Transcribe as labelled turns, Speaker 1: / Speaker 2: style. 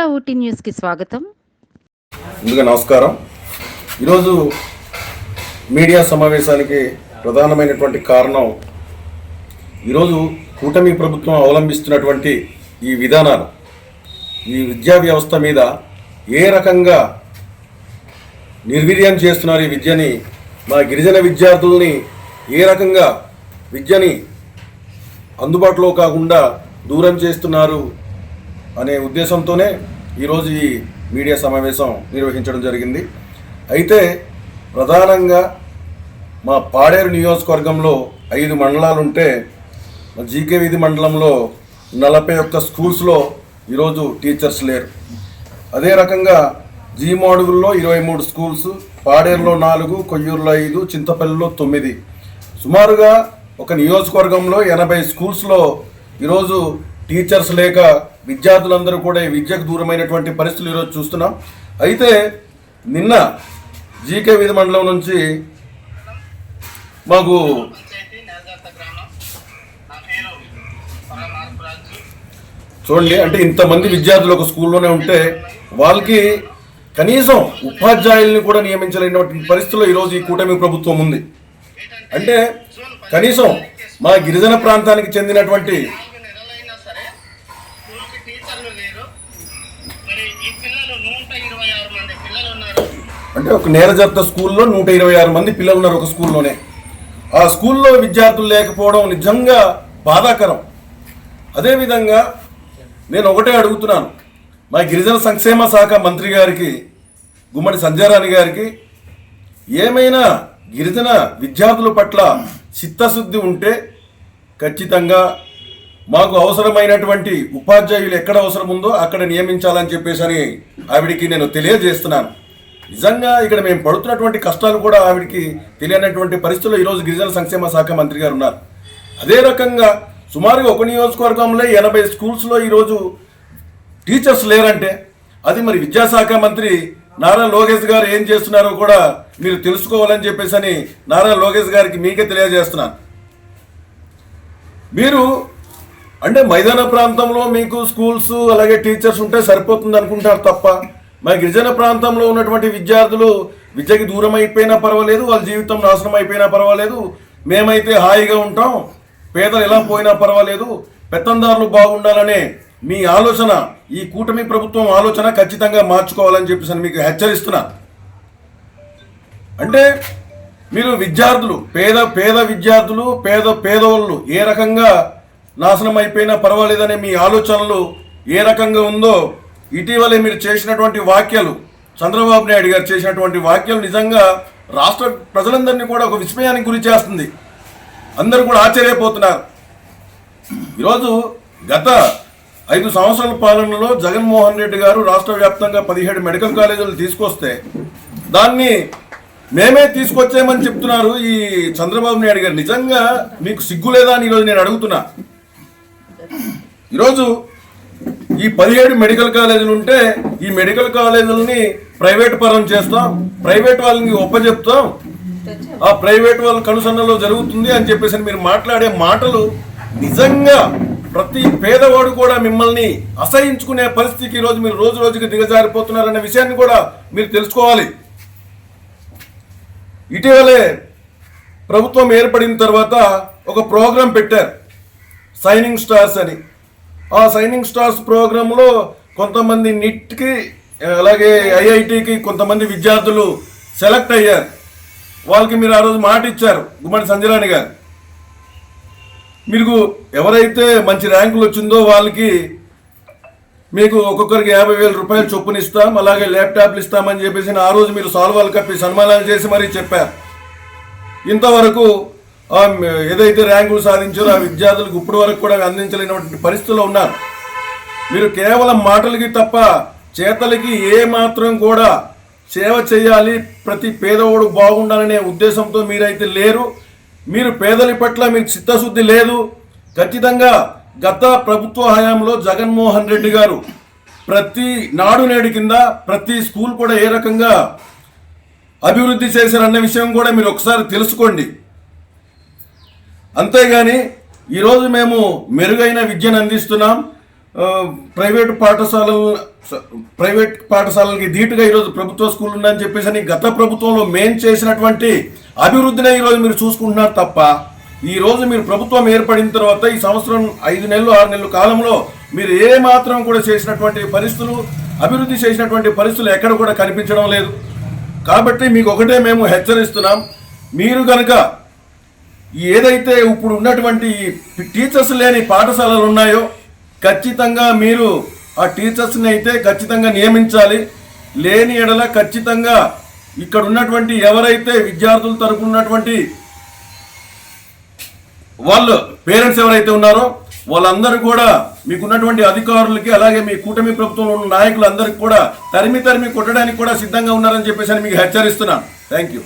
Speaker 1: ఆంధ్ర ఊటీ న్యూస్కి స్వాగతం.
Speaker 2: ముందుగా నమస్కారం. ఈరోజు మీడియా సమావేశానికి ప్రధానమైనటువంటి కారణం ఈరోజు కూటమి ప్రభుత్వం అవలంబిస్తున్నటువంటి ఈ విధానాలు. ఈ విద్యా వ్యవస్థ మీద ఏ రకంగా నిర్వీర్యం చేస్తున్నారు ఈ విద్యని మా గిరిజన విద్యార్థుల్ని ఏ రకంగా విద్యని అందుబాటులో కాకుండా దూరం చేస్తున్నారు అనే ఉద్దేశంతోనే ఈరోజు ఈ మీడియా సమావేశం నిర్వహించడం జరిగింది. అయితే ప్రధానంగా మా పాడేరు నియోజకవర్గంలో ఐదు మండలాలు ఉంటే మా జీకే వీధి మండలంలో నలభై ఒక్క స్కూల్స్లో ఈరోజు టీచర్స్ లేరు. అదే రకంగా జీ మోడుగుల్లో ఇరవై మూడు స్కూల్స్ పాడేరులో నాలుగు కొయ్యూరులో ఐదు చింతపల్లిలో తొమ్మిది. సుమారుగా ఒక నియోజకవర్గంలో ఎనభై స్కూల్స్లో ఈరోజు టీచర్స్ లేక విద్యార్థులందరూ కూడా ఈ విద్యకు దూరమైనటువంటి పరిస్థితులు ఈరోజు చూస్తున్నాం. అయితే నిన్న జీకే వీధి మండలం నుంచి మాకు చూడండి అంటే ఇంతమంది విద్యార్థులు ఒక స్కూల్లోనే ఉంటే వాళ్ళకి కనీసం ఉపాధ్యాయుల్ని కూడా నియమించలేనటువంటి పరిస్థితుల్లో ఈరోజు ఈ కూటమి ప్రభుత్వం ఉంది. అంటే కనీసం మా గిరిజన ప్రాంతానికి చెందినటువంటి
Speaker 3: నాలుగు నెలలైనా సరే స్కూల్కి టీచర్లు లేరు మరి ఈ పిల్లలు నూట ఇరవై ఆరు మంది పిల్లలు ఉన్నారు
Speaker 2: అంటే ఒక నేరజత్త స్కూల్లో నూట ఇరవై ఆరు మంది పిల్లలు ఉన్నారు ఒక స్కూల్లోనే. ఆ స్కూల్లో విద్యార్థులు లేకపోవడం నిజంగా బాధాకరం. అదేవిధంగా నేను ఒకటే అడుగుతున్నాను. మా గిరిజన సంక్షేమ శాఖ మంత్రి గారికి గుమ్మడి సంజయరాణి గారికి ఏమైనా గిరిజన విద్యార్థుల పట్ల చిత్తశుద్ధి ఉంటే ఖచ్చితంగా మాకు అవసరమైనటువంటి ఉపాధ్యాయులు ఎక్కడ అవసరం ఉందో అక్కడ నియమించాలని చెప్పేసి అని ఆవిడికి నేను తెలియజేస్తున్నాను. నిజంగా ఇక్కడ మేము పడుతున్నటువంటి కష్టాలు కూడా ఆవిడికి తెలియనటువంటి పరిస్థితుల్లో ఈరోజు గిరిజన సంక్షేమ శాఖ మంత్రి గారు ఉన్నారు. అదే రకంగా సుమారుగా ఒక నియోజకవర్గంలో ఎనభై స్కూల్స్లో ఈరోజు టీచర్స్ లేరంటే అది మరి విద్యాశాఖ మంత్రి నారా లోకేష్ గారు ఏం చేస్తున్నారో కూడా మీరు తెలుసుకోవాలని చెప్పేసి అని నారా లోకేష్ గారికి మీకే తెలియజేస్తున్నాను. మీరు అంటే మైదాన ప్రాంతంలో మీకు స్కూల్స్ అలాగే టీచర్స్ ఉంటే సరిపోతుంది అనుకుంటారు తప్ప మా గిరిజన ప్రాంతంలో ఉన్నటువంటి విద్యార్థులు విద్యకి దూరం అయిపోయినా పర్వాలేదు వాళ్ళ జీవితం నాశనం అయిపోయినా పర్వాలేదు మేమైతే హాయిగా ఉంటాం పేదలు ఎలా పోయినా పర్వాలేదు పెత్తందారులు బాగుండాలనే మీ ఆలోచన ఈ కూటమి ప్రభుత్వం ఆలోచన ఖచ్చితంగా మార్చుకోవాలని చెప్పేసి మీకు హెచ్చరిస్తున్నా. అంటే మీరు విద్యార్థులు పేద పేద విద్యార్థులు పేద పేదవాళ్ళు ఏ రకంగా నాశనం అయిపోయినా పర్వాలేదనే మీ ఆలోచనలు ఏ రకంగా ఉందో ఇటీవలే మీరు చేసినటువంటి వాక్యాలు చంద్రబాబు నాయుడు గారు చేసినటువంటి వాక్యాలు నిజంగా రాష్ట్ర ప్రజలందరినీ కూడా ఒక విస్మయానికి గురి చేస్తుంది. అందరూ కూడా ఆశ్చర్యపోతున్నారు. ఈరోజు గత ఐదు సంవత్సరాల పాలనలో జగన్మోహన్ రెడ్డి గారు రాష్ట్ర వ్యాప్తంగా పదిహేడు మెడికల్ కాలేజీలు తీసుకొస్తే దాన్ని మేమే తీసుకొచ్చామని చెప్తున్నారు ఈ చంద్రబాబు నాయుడు గారు. నిజంగా మీకు సిగ్గు లేదా అని ఈరోజు నేను అడుగుతున్నా. ఈరోజు ఈ పదిహేడు మెడికల్ కాలేజీలు ఉంటే ఈ మెడికల్ కాలేజీలని ప్రైవేట్ పరం చేస్తాం. ప్రైవేట్ వాళ్ళని ఒప్పజెప్తాం. ఆ ప్రైవేట్ వాళ్ళ కనుసన్నలో జరుగుతుంది అని చెప్పేసి మీరు మాట్లాడే మాటలు నిజంగా ప్రతి పేదవాడు కూడా మిమ్మల్ని అసహించుకునే పరిస్థితికి ఈరోజు మీరు రోజు రోజుకి దిగజారిపోతున్నారనే విషయాన్ని కూడా మీరు తెలుసుకోవాలి. ఇటీవలే ప్రభుత్వం ఏర్పడిన తర్వాత ఒక ప్రోగ్రాం పెట్టారు. సైనింగ్ స్టార్స్ అని. ఆ సైనింగ్ స్టార్స్ ప్రోగ్రాంలో కొంతమంది నిట్కి అలాగే ఐఐటికి కొంతమంది విద్యార్థులు సెలెక్ట్ అయ్యారు. వాళ్ళకి మీరు ఆ రోజు మాట ఇచ్చారు గుమ్మడి సంజరాణి గారు. మీకు ఎవరైతే మంచి ర్యాంకులు వచ్చిందో వాళ్ళకి మీకు ఒక్కొక్కరికి యాభై వేల రూపాయలు చొప్పున ఇస్తాం అలాగే ల్యాప్టాప్లు ఇస్తామని చెప్పేసి ఆ రోజు మీరు సాల్వాలు కప్పి సన్మానాలు చేసి మరీ చెప్పారు. ఇంతవరకు ఏదైతే ర్యాంకులు సాధించారో ఆ విద్యార్థులకు ఇప్పటి వరకు కూడా అందించలేనటువంటి పరిస్థితుల్లో ఉన్నారు. మీరు కేవలం మాటలకి తప్ప చేతలకి ఏ మాత్రం కూడా సేవ చేయాలి ప్రతి పేదవాడు బాగుండాలనే ఉద్దేశంతో మీరైతే లేరు. మీరు పేదల పట్ల మీకు చిత్తశుద్ధి లేదు. ఖచ్చితంగా గత ప్రభుత్వ హయాంలో జగన్మోహన్ రెడ్డి గారు ప్రతి నాడు నేడు కింద ప్రతి స్కూల్ కూడా ఏ రకంగా అభివృద్ధి చేశారన్న విషయం కూడా మీరు ఒకసారి తెలుసుకోండి. అంతేగాని ఈరోజు మేము మెరుగైన విద్యను అందిస్తున్నాం. ప్రైవేట్ ప్రైవేటు పాఠశాలలు ప్రైవేట్ పాఠశాలలకి ధీటుగా ఈరోజు ప్రభుత్వ స్కూల్ ఉందని చెప్పేసి అని గత ప్రభుత్వంలో మేం చేసినటువంటి అభివృద్ధినే ఈరోజు మీరు చూసుకుంటున్నారు తప్ప ఈరోజు మీరు ప్రభుత్వం ఏర్పడిన తర్వాత ఈ సంవత్సరం ఐదు నెలలు ఆరు నెలల కాలంలో మీరు ఏ మాత్రం కూడా చేసినటువంటి పరిస్థితులు అభివృద్ధి చేసినటువంటి పరిస్థితులు ఎక్కడ కూడా కనిపించడం లేదు. కాబట్టి మీకు ఒకటే మేము హెచ్చరిస్తున్నాం. మీరు కనుక ఏదైతే ఇప్పుడు ఉన్నటువంటి టీచర్స్ లేని పాఠశాలలు ఉన్నాయో ఖచ్చితంగా మీరు ఆ టీచర్స్ని అయితే ఖచ్చితంగా నియమించాలి. లేని ఎడల ఖచ్చితంగా ఇక్కడ ఉన్నటువంటి ఎవరైతే విద్యార్థుల తరపు ఉన్నటువంటి వాళ్ళు పేరెంట్స్ ఎవరైతే ఉన్నారో వాళ్ళందరూ కూడా మీకున్నటువంటి అధికారులకి అలాగే మీ కూటమి ప్రభుత్వంలో ఉన్న నాయకులందరికీ కూడా తరిమి తరిమి కొట్టడానికి కూడా సిద్ధంగా ఉన్నారని చెప్పేసి అని మీకు హెచ్చరిస్తున్నాను. Thank you